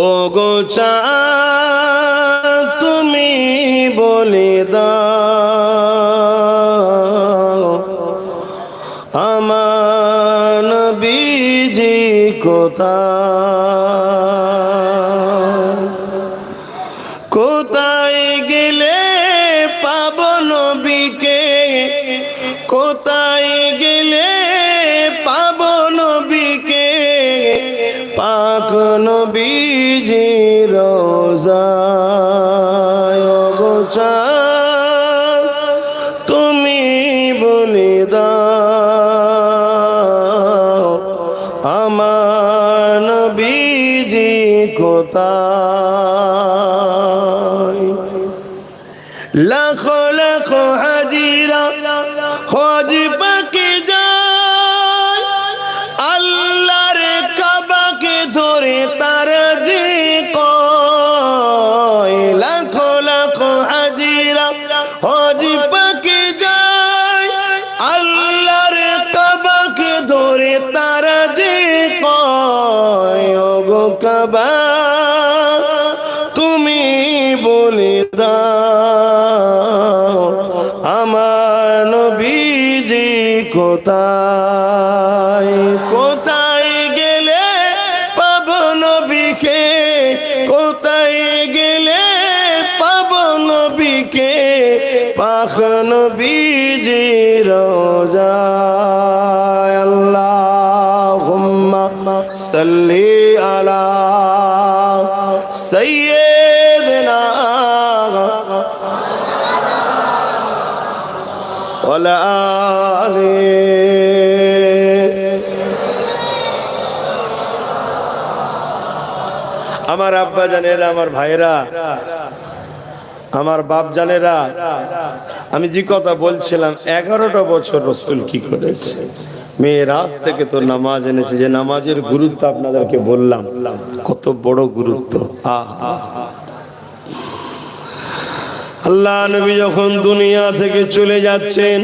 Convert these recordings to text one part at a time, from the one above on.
ও গো চাঁদ, তুমি বলে দাও আমার বীজি কোথায়? রোজায় তুমি বলে দাও আমার নবীজি কোথায়? লাখো লাখো হাজিরা হজ গো তুমি বলে দাও আমার নবীজি কোথায়? আলা সাইয়্যিদিনা ওয়ালা আলি। আমার আব্বা জানেরা, আমার ভাইরা আমার বাপ জানেরা, আমি যে কথা বলছিলাম, এগারোটা বছর রসুল কি করেছে? মেয়ে আজ থেকে তো নামাজ এনেছে। যে নামাজের গুরুত্ব আপনাদেরকে বললাম, কত বড় গুরুত্ব। আল্লাহ নবী যখন দুনিয়া থেকে চলে যাচ্ছেন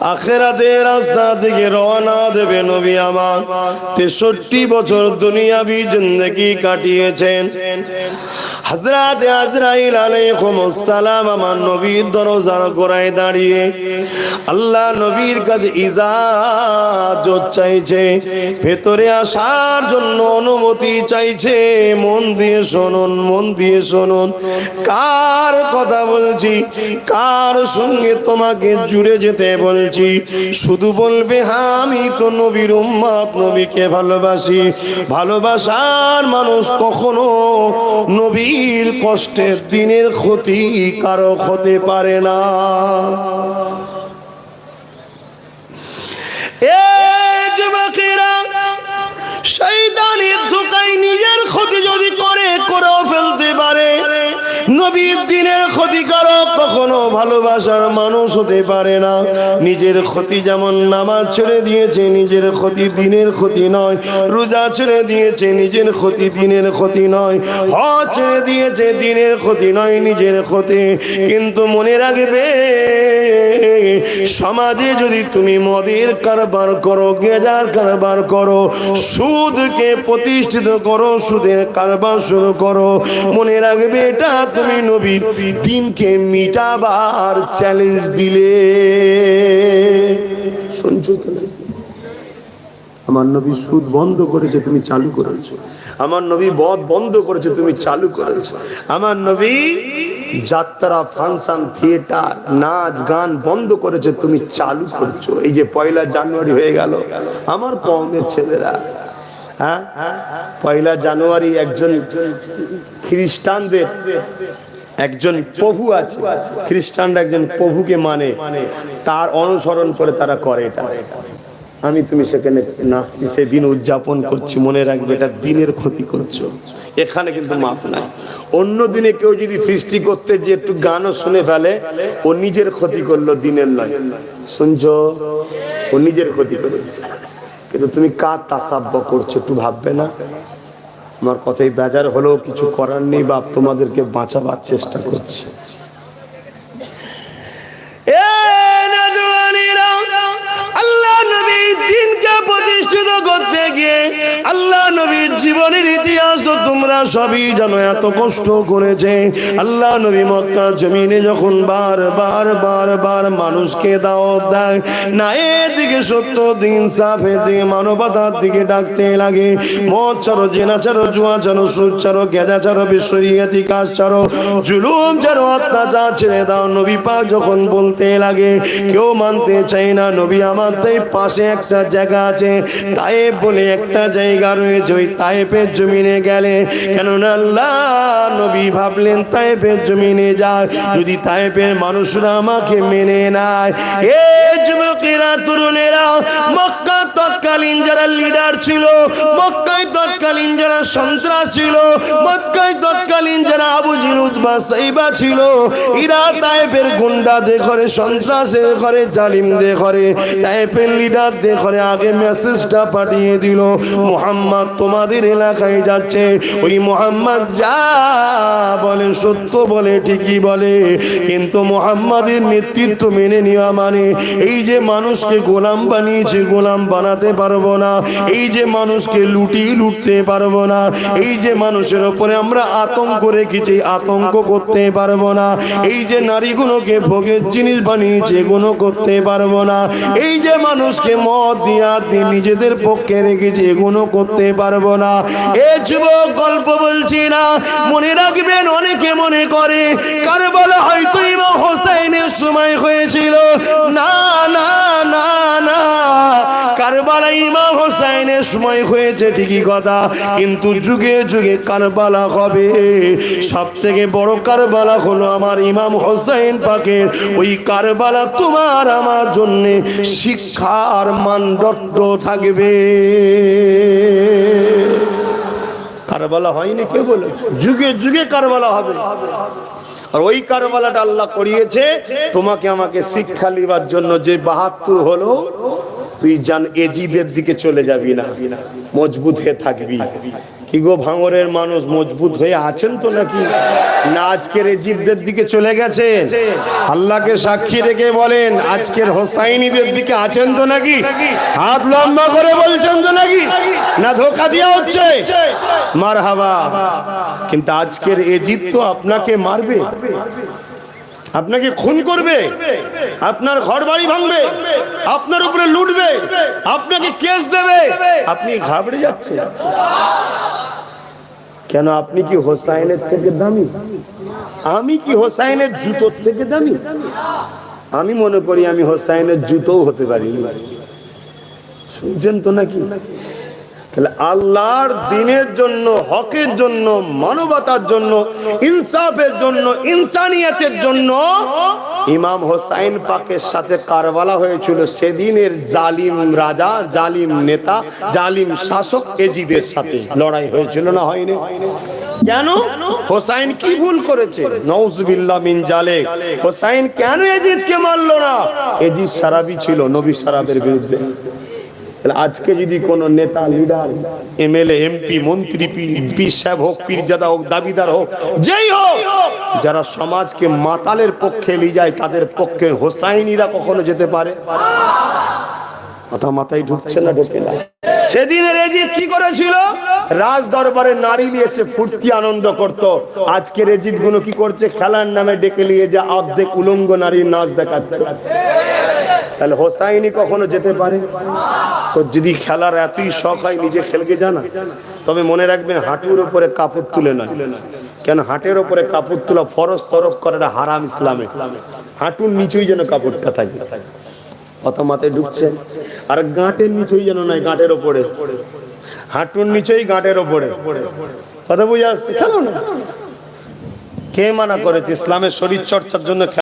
আখেরাতের রাস্তা থেকে রওনা দেবে নবী আমার। তেষট্টি বছর দুনিয়াবি জিন্দগি কাটিয়েছেন। হযরত আজরাইল আলাইহিস সালাম আমার নবীর দরজার গোড়ায় দাঁড়িয়ে আল্লাহ নবীর কাছে ইজাজত চাইছে, ভেতরে আসার জন্য অনুমতি চাইছে। মন দিয়ে শুনুন, মন দিয়ে শুনুন, কার কথা বলছি? কার সঙ্গে তোমাকে জুড়ে যেতে বলছি, শুধু বলবে আমি তো নবীর উম্মাদ নবীকে ভালোবাসি। ভালোবাসার মানুষ কখনো নবীর কষ্টের দিনের ক্ষতি কারও হতে পারে না। যুবকেরা, শয়তানের ধোকায় নিজের ক্ষতি যদি করে, করেও ফেলতে পারে। নবীর দিনের ক্ষতিকারক কখনো ভালোবাসার মানুষ হতে পারে না। নিজের ক্ষতি যেমন নামাজ ছেড়ে দিয়েছে, নিজের ক্ষতি দিনের ক্ষতি নয়। রোজা ছেড়ে দিয়েছে, নিজের ক্ষতি দিনের ক্ষতি নয়। হজ ছেড়ে দিয়েছে, দিনের ক্ষতি নয়, নিজের ক্ষতি। কিন্তু মনে রাখবে, সমাজে যদি তুমি মদের কারবার করো, গেজার কারবার করো, সুদকে প্রতিষ্ঠিত করো, সুদের কারবার শুরু করো, মনে রাখবে এটা তুমি নবীর দিনকে মিটাবার চ্যালেঞ্জ দিলে। শুনছো আমার নবী সুদ বন্ধ করেছে, তুমি চালু করেছ। আমার নবী বধ বন্ধ করেছে, তুমি চালু করেছ। আমার নবী যাত্রা, ফাংশন, থিয়েটার, নাচ, গান বন্ধ করেছে, তুমি চালু করছ। এই যে পয়লা জানুয়ারি হয়ে গেল। আমার কমের ছেলেরা হ্যাঁ? পয়লা জানুয়ারি একজন খ্রিস্টানদের একজন প্রভু আছে। খ্রিস্টানরা একজন প্রভুকে মানে। তার অনুসরণ করে তারা করে এটা। আমি তুমি সেখানে নাচছি, সেদিন উদযাপন করছি, মনে রাখবে এটা দিনের ক্ষতি করছ। এখানে কিন্তু মাফ নাই। অন্য দিনে কেউ যদি ফিস্টি করতে যে একটু গানও শুনে ফেলে, ও নিজের ক্ষতি করল দিনের নয়। শুনছো? ও নিজের ক্ষতি করেছে। কিন্তু তুমি কার তাসাব্য করছ একটু ভাববে না? আমার কথাই বেজার হলো কিছু করার নেই, বাপ, তোমাদেরকে বাঁচাবার চেষ্টা করছে। আল্লাহ নবীর জীবনের ইতিহাস করতে গিয়ে সবই জানো, এত কষ্ট করেছে। আল্লাহ নবী মক্কা জমিনে যখন বার বার বার বার মানুষকে দাওয়াত দেয় না এদিকে সত্য দিন সাফে দিকে মানবতার দিকে ডাকতে লাগে। মদ ছাড়ো, জেনা ছাড়ো, জুয়া ছাড়ো, সুদ ছাড়ো, গেজা ছাড়ো বিশ্বরিয়াতি কাজ ছাড়ো, জুলুম ছাড়ো, অত্যাচার ছেড়ে দাও, নবী পাক যখন বলতে লাগে, কেউ মানতে চাই না, নবী আমার তাই পাশে একটা জায়গা আছে তাইব বলে একটা জায়গা রয়েছে, ওই তাইপের জমিনে গেলে কেননা আল্লাহ নবী ভাবলেন তাইপের জমিনে যায়। যদি তাইপের মানুষরা আমাকে মেনে নেয়। এ যুবকেরা, তরুণেরা মক্কা তৎকালীন যারা লিডার ছিল, মক্কায় তৎকালীন যারা সন্ত্রাস ছিল, মক্কায় তৎকালীন যারা আবু জিরুদবা সাইবা ছিল ইরা তাইপের গুন্ডা দে করে সন্ত্রাসে করে জালিম দে করে তাইপের লিডার দে করে আগে মেসেজটা পাঠিয়ে দিল, মোহাম্মদ, তোমাদের এলাকায় যাচ্ছে ওই মোহাম্মদ যা বলে, সত্য বলে, ঠিকই বলে। কিন্তু মোহাম্মদের নেতৃত্ব মেনে নেওয়া মানে এই যে মানুষকে গোলাম বানিয়েছে, গোলাম বানাতে পারব না। এই যে মানুষকে লুটি লুটতে পারব না। এই যে মানুষের ওপরে আমরা আতঙ্ক রেখেছি, আতঙ্ক করতে পারব না। এই যে নারীগুলোকে ভোগের জিনিস বানিয়েছে এগুলো করতে পারব না। এই যে মানুষকে মদ দিয়ে নিজেদের পক্ষে রেখেছে এগুলো করতে পারব না। এ যুবক গল্প বলছি না। মনে রাখবেন অনেকে মনে করে, কারবালা হয়তো ইমাম হোসাইনের সময় হয়েছিল। না না না না ইমাম হোসাইনের সময় হয়েছে ঠিকই কথা, কিন্তু যুগে যুগে কারবালা সব থেকে বড় আমার ইমাম হোসাইন ওই তোমার আমার জন্য শিক্ষার মানদণ্ড থাকবে। কারবালা হয়নি, কে বলে? যুগে যুগে কারবালা হবে। আর ওই কারবালাটা আল্লাহ করিয়েছে, তোমাকে আমাকে শিক্ষা লিবার জন্য যে বাহাত্তর হলো, তুই জান এজিদের দিকে চলে যাবি না। মজবুত হয়ে থাকবি। কি গো ভাঙরের মানুষ মজবুত হয়ে আছেন তো নাকি? না, আজকের এজিদদের দিকে চলে গেছে আল্লাহকে সাক্ষী রেখে বলেন, আজকের হোসাইনিদের দিকে আছেন তো নাকি? হাত লম্বা করে বলছেন তো নাকি? না, ধোকা দেওয়া হচ্ছে। মার হাবা কিন্তু আজকের এজিদ তো আপনাকে মারবে। আপনাকে খুন করবে। আপনার ঘর বাড়ি ভাঙবে। আপনার উপরে লুটবে। আপনাকে কেস দেবে। আপনি ঘাবড়ে যাচ্ছেন। কেন আপনি কি হোসাইনের থেকে দামি? আমি কি হোসাইনের জুতোর থেকে দামি? আমি মনে করি আমি হোসাইনের জুতোও হতে পারি শুনছেন তো নাকি? তাহলে আল্লাহর দিনের জন্য, হকের জন্য, মানবতার জন্য, ইনসাফের জন্য, ইনসানিয়াতের জন্য ইমাম হোসাইন পাকের সাথে কারবালা হয়েছিল। সেদিনের জালিম রাজা, জালিম নেতা, জালিম শাসক এজিদের সাথে লড়াই হয়েছিল না হয়নি? কেন? হোসাইন কি ভুল করেছে? নওজুবিল্লাহ মিন জালে হোসাইন কেন এজিদকে মারলো না? এজিদ সারাবি ছিল, নবী সারাবের বিরুদ্ধে। আজকে যদি কোন নেতা লিডার এমএলএ এমপি মন্ত্রী পি সাহেব হোক, পীরজাদা হোক, দাবিদার হোক, যেই হোক, যারা সমাজকে মাতালের পক্ষে নিয়ে যায়, তাদের পক্ষে হোসাইনিরা কখনো যেতে পারে? কথা মাথায় ঢুকছে না ঢুকে না। সেদিনের এজিদ কি করেছিল? রাজ দরবারে নারী নিয়ে এসে ফুর্তি আনন্দ করত। আজকের এজিদগুলো কি করছে? খেলার নামে ডেকে নিয়ে যা অর্ধেক উলঙ্গ নারীর নাচ দেখাচ্ছে। তাহলে হোসাইনি কখনো যেতে পারে? তো যদি খেলার এতই শখ হয় নিজে খেলকে জানা তবে মনে রাখবেন হাঁটুর উপরে কাপড় তুলে নয় কেন? হাটের উপরে কাপড় তোলা ফরজ তরক করে হারাম ইসলামে। হাঁটুর নিচেই যেন কাপড়টা থাকে। কথা মাথায় ঢুকছে। আর গাঁটের নিচেই যেন নয় গাঁটের ওপরে। হাঁটুর নিচেই গাঁটের ওপরে। কথা বুঝে আসছে? খেলো না। কে মানা করেছে? ইসলামের শরীর চর্চার জন্য